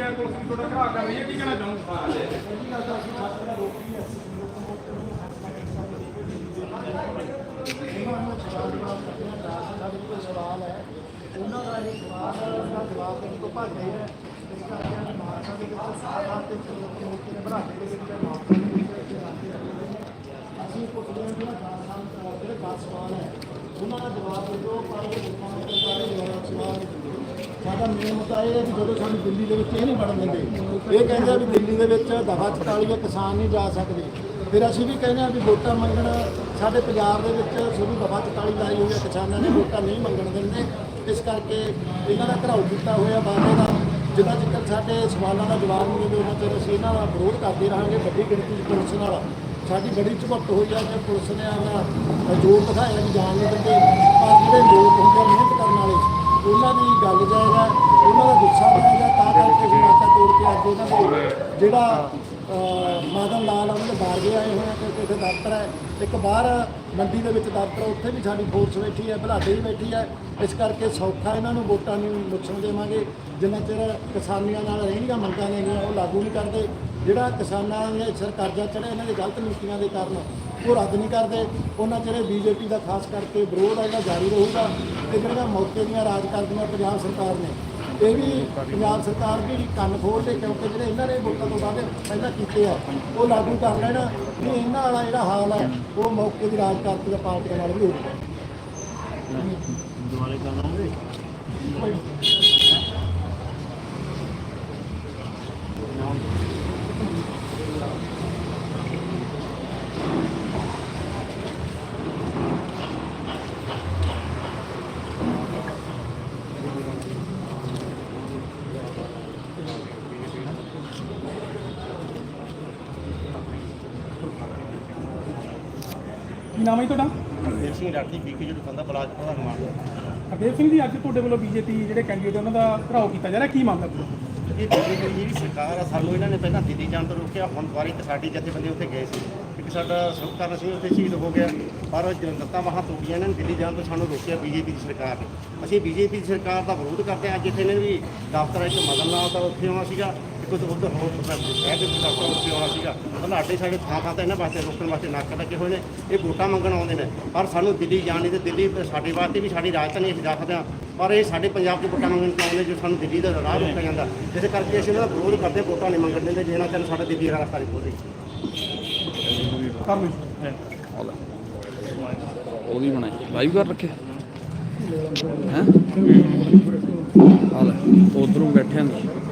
ਰਹੀ ਹੈ ਪੁਲਿਸ ਤੁਹਾਡਾ ਘਰਾ ਕਰ ਰਹੀ ਹੈ ਕੀ ਕਹਿਣਾ ਚਾਹੋਗੇ? ਸਵਾਲ ਹੈ ਉਹਨਾਂ ਦਾ ਇਹ ਸਵਾਲ ਦਾ ਜਵਾਬ ਦੇਣ ਤੋਂ ਭੱਜ ਰਹੇ ਹੈ ਇਸ ਕਰਕੇ ਅਸੀਂ ਮਾਰਕਾ ਦੇ ਵਿੱਚ ਸਾਰਾ ਤੇ ਮੋਰਚੇ ਨੇ ਬਣਾ ਕੇ ਜਿਹੜੇ ਮਾਰਕਾ ਦੇ ਵਿੱਚ ਅਸੀਂ ਪੁੱਛਦੇ ਹਾਂ ਜਿਹੜਾ ਖਾਨ ਸਾਹਿਬ ਤੋਂ ਜਿਹੜੇ 10 ਸਵਾਲ ਹੈ, ਉਹਨਾਂ ਦਾ ਜਵਾਬ ਦਿਓ, ਪਰ ਉਹ ਲੋਕਾਂ ਨੂੰ ਬਾਰੇ ਜਵਾਬ ਸਵਾਲ ਨਹੀਂ ਦਿੰਦੇ। ਸਾਡਾ ਮੇਨ ਮੁੱਦਾ ਇਹ ਹੈ ਕਿ ਜਦੋਂ ਸਾਨੂੰ ਦਿੱਲੀ ਦੇ ਵਿੱਚ ਇਹ ਨਹੀਂ ਵੜਨ ਦਿੰਦੇ, ਇਹ ਕਹਿੰਦੇ ਆ ਵੀ ਦਿੱਲੀ ਦੇ ਵਿੱਚ ਦਫਾ 44 ਕਿਸਾਨ ਨਹੀਂ ਜਾ ਸਕਦੇ। ਫਿਰ ਅਸੀਂ ਵੀ ਕਹਿੰਦੇ ਆ ਵੀ ਵੋਟਾਂ ਮੰਗਣ, ਸਾਡੇ ਪੰਜਾਬ ਦੇ ਵਿੱਚ ਸ਼ੁਰੂ ਦਫਾ 44 ਲਾਈ ਹੋਈ ਹੈ, ਕਿਸਾਨਾਂ ਨੇ ਵੋਟਾਂ ਨਹੀਂ ਮੰਗਣ ਦਿੰਦੇ। ਇਸ ਕਰਕੇ ਇਹਨਾਂ ਦਾ ਘਰਾਓ ਕੀਤਾ ਹੋਇਆ ਬਾਬੇ ਦਾ। ਜਿੰਨਾ ਚਿਰ ਸਾਡੇ ਸਵਾਲਾਂ ਦਾ ਜਵਾਬ ਨਹੀਂ ਦਿੰਦੇ ਉਹਨਾਂ ਚਿਰ ਅਸੀਂ ਇਹਨਾਂ ਦਾ ਵਿਰੋਧ ਕਰਦੇ ਰਹਾਂਗੇ ਵੱਡੀ ਗਿਣਤੀ 'ਚ ਪੁਲਿਸ ਨਾਲ। ਸਾਡੀ ਬੜੀ ਝੁਕਟ ਹੋਈ ਆ ਕਿ ਪੁਲਿਸ ਨੇ ਆਪਣਾ ਜੋਰ ਦਿਖਾਇਆ ਵੀ ਜਾਣ ਨਹੀਂ ਦਿੰਦੇ। ਪਰ ਜਿਹੜੇ ਲੋਕ ਹੁੰਦੇ ਆ, ਮਿਹਨਤ ਕਰਨ ਵਾਲੇ ਉਹਨਾਂ ਦੀ ਗੱਲ ਜਾਏਗਾ ਉਹਨਾਂ ਦਾ ਗੁੱਸਾ ਜਾਏਗਾ ਤਾਂ ਕਰਕੇ ਅਸੀਂ ਨਾਤਾ ਤੋੜ ਕੇ ਅੱਜ ਉਹਨਾਂ ਦੇ ਜਿਹੜਾ ਮਾਦਨ ਲਾਲ ਉਹਨਾਂ ਦੇ ਬਾਰਗੇ ਆਏ ਹੋਏ ਆ ਕਿਉਂਕਿ ਇੱਥੇ ਦਫ਼ਤਰ ਹੈ। ਇੱਕ ਬਾਹਰ ਮੰਡੀ ਦੇ ਵਿੱਚ ਦਫ਼ਤਰ ਉੱਥੇ ਵੀ ਸਾਡੀ ਫੋਰਸ ਬੈਠੀ ਹੈ ਬਲਾਡੇ ਵੀ ਬੈਠੀ ਹੈ। ਇਸ ਕਰਕੇ ਸੌਖਾ ਇਹਨਾਂ ਨੂੰ ਵੋਟਾਂ ਨੂੰ ਨੁਕਸਾਨ ਦੇਵਾਂਗੇ। ਜਿੰਨਾ ਚਿਰ ਕਿਸਾਨੀਆਂ ਨਾਲ ਰਹਿਣੀਆਂ ਮੰਗਾਂ ਨੇਗੀਆਂ, ਉਹ ਲਾਗੂ ਨਹੀਂ ਕਰਦੇ। ਜਿਹੜਾ ਕਿਸਾਨਾਂ ਦੇ ਸਿਰ ਕਰਜ਼ਾ ਚੜਿਆ, ਇਹਨਾਂ ਦੇ ਗਲਤ ਨੀਤੀਆਂ ਦੇ ਕਾਰਨ ਉਹ ਰੱਦ ਨਹੀਂ ਕਰਦੇ। ਉਹਨਾਂ ਚਿਰ ਬੀਜੇਪੀ ਦਾ ਖਾਸ ਕਰਕੇ ਵਿਰੋਧ ਆ, ਜਿਹੜਾ ਜਾਰੀ ਰਹੂਗਾ ਤੇ ਜਿਹੜੀਆਂ ਮੌਕੇ ਦੀਆਂ ਰਾਜ ਕਰਦੀਆਂ ਪੰਜਾਬ ਸਰਕਾਰ ਨੇ। ਇਹ ਵੀ ਪੰਜਾਬ ਸਰਕਾਰ ਵੀ ਕੰਨ ਖੋਲ ਦੇ ਕਿਉਂਕਿ ਜਿਹੜੇ ਇਹਨਾਂ ਨੇ ਵੋਟਾਂ ਤੋਂ ਬਾਅਦ ਪਹਿਲਾਂ ਕੀਤੇ ਆ, ਉਹ ਲਾਗੂ ਕਰ ਲੈਣ। ਵੀ ਇਹਨਾਂ ਵਾਲਾ ਜਿਹੜਾ ਹਾਲ ਹੈ ਉਹ ਮੌਕੇ ਦੀ ਰਾਜ ਦਾ ਪਾਰਟੀਆਂ ਨਾਲ ਵੀ ਹੋਊਗਾ ਕੀ ਨਾਮ ਹੈ ਜੀ ਤੁਹਾਡਾ? ਹਰਦੇਵ ਸਿੰਘ ਰਾਠੀ ਬੀਕੇ ਜਿਹੜਾ ਬੰਦਾ ਬਲਾਕ ਪ੍ਰਧਾਨ ਮਾਨ ਹਰਦੇਵ ਸਿੰਘ ਜੀ ਅੱਜ ਤੁਹਾਡੇ ਵੱਲੋਂ ਬੀਜੇਪੀ ਜਿਹੜੇ ਕੈਂਡੀਡੇਟ ਉਹਨਾਂ ਦਾ ਘਰਾਓ ਕੀਤਾ ਜਾ ਰਿਹਾ ਕੀ ਮਾਮਲਾ ਪੂਰਾ ਇਹ ਬੀਜੇਪੀ ਜਿਹੜੀ ਸਰਕਾਰ ਆ ਸਾਨੂੰ ਇਹਨਾਂ ਨੇ ਪਹਿਲਾਂ ਦਿੱਲੀ ਜਾਣ ਤੋਂ ਰੋਕਿਆ ਹੁਣ ਦੁਬਾਰੇ ਇੱਕ ਸਾਡੀ ਜਥੇਬੰਦੀ ਉੱਥੇ ਗਏ ਸੀ। ਇੱਕ ਸਾਡਾ ਸੁਖਕਰਨ ਸਿੰਘ ਉੱਥੇ ਸ਼ਹੀਦ ਹੋ ਗਿਆ। ਪਰ ਜੋ ਲੱਤਾਂ ਬਾਹਾਂ ਤੋੜੀਆਂ ਇਹਨਾਂ ਨੇ ਦਿੱਲੀ ਜਾਣ ਤੋਂ ਸਾਨੂੰ ਰੋਕਿਆ ਬੀਜੇਪੀ ਦੀ ਸਰਕਾਰ ਨੇ। ਅਸੀਂ ਬੀਜੇਪੀ ਦੀ ਸਰਕਾਰ ਦਾ ਵਿਰੋਧ ਕਰਦੇ ਹਾਂ ਅੱਜ ਇੱਥੇ ਨੇ ਵੀ ਦਫ਼ਤਰ ਇੱਕ ਮਦਨ ਲਾਲ ਦਾ ਉੱਥੇ ਆਉਣਾ ਸੀਗਾ। ਇੱਕ ਉੱਧਰ ਹੋਰ ਸ਼ਹਿਰ ਦੇ ਦਫ਼ਤਰ ਉੱਥੇ ਆਉਣਾ ਸੀਗਾ। ਬਲਾਡੇ ਸਾਡੇ ਥਾਂ ਥਾਂ ਤੇ ਇਹਨਾਂ ਵਾਸਤੇ ਰੋਕਣ ਵਾਸਤੇ ਨਾਕੇ ਲੱਗੇ ਹੋਏ ਨੇ। ਇਹ ਵੋਟਾਂ ਮੰਗਣ ਆਉਂਦੇ ਨੇ। ਪਰ ਸਾਨੂੰ ਦਿੱਲੀ ਜਾਣ ਨਹੀਂ ਤੇ ਦਿੱਲੀ ਸਾਡੇ ਵਾਸਤੇ ਵੀ ਸਾਡੀ ਰਾਜਧਾਨੀ ਅਸੀਂ ਸਕਦੇ ਹਾਂ। ਪਰ ਇਹ ਸਾਡੇ ਪੰਜਾਬ 'ਚ ਵੋਟਾਂ ਮੰਗਣ ਤੋਂ ਆਉਂਦੇ ਜੋ ਸਾਨੂੰ ਦਿੱਲੀ ਦਾ ਰਾਹ ਰੋਕਿਆ ਜਾਂਦਾ। ਜਿਸ ਕਰਕੇ ਅਸੀਂ ਇਹਨਾਂ ਦਾ ਵਿਰੋਧ ਕਰਦੇ ਵੋਟਾਂ ਨਹੀਂ ਮੰਗਣ ਦਿੰਦੇ ਜਿਹਨਾਂ ਚਿਰ ਸਾਡਾ ਦਿੱਲੀ ਦਾ ਰਸਤਾ ਨਹੀਂ ਲਓ ਜੀ। ਉਹਦੀ ਬਣਾਈ ਲਾਈਵ ਕਰ ਰੱਖਿਆ? ਹੈ? ਉਧਰੋਂ ਬੈਠੇ ਨੇ ਆ ਲੈ ਸੰਯੁਕਤ ਮੋਰਚਾ ਜਿੰਦਾਬਾਦ ਜਿੰਦਾਬਾਦ ਜਿੰਦਾਬਾਦ ਅੰਦਰ ਜਪੂ ਮਾਤਾ ਦਿੱਲੀ ਦੀ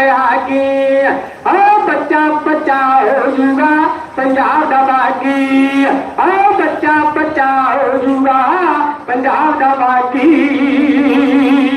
गया की ओ बच्चा बच्चा हो जुगा पंजाब दबा की ओ बच्चा बच्चा हो जुगा पंजाब दाग़ी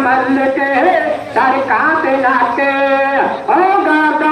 ਬੈਠੀਆਂ ਮੱਲ ਕੇ ਸਰਕਾਂ ਤੇ ਨਾਕੇ ਔ ਗਾਤ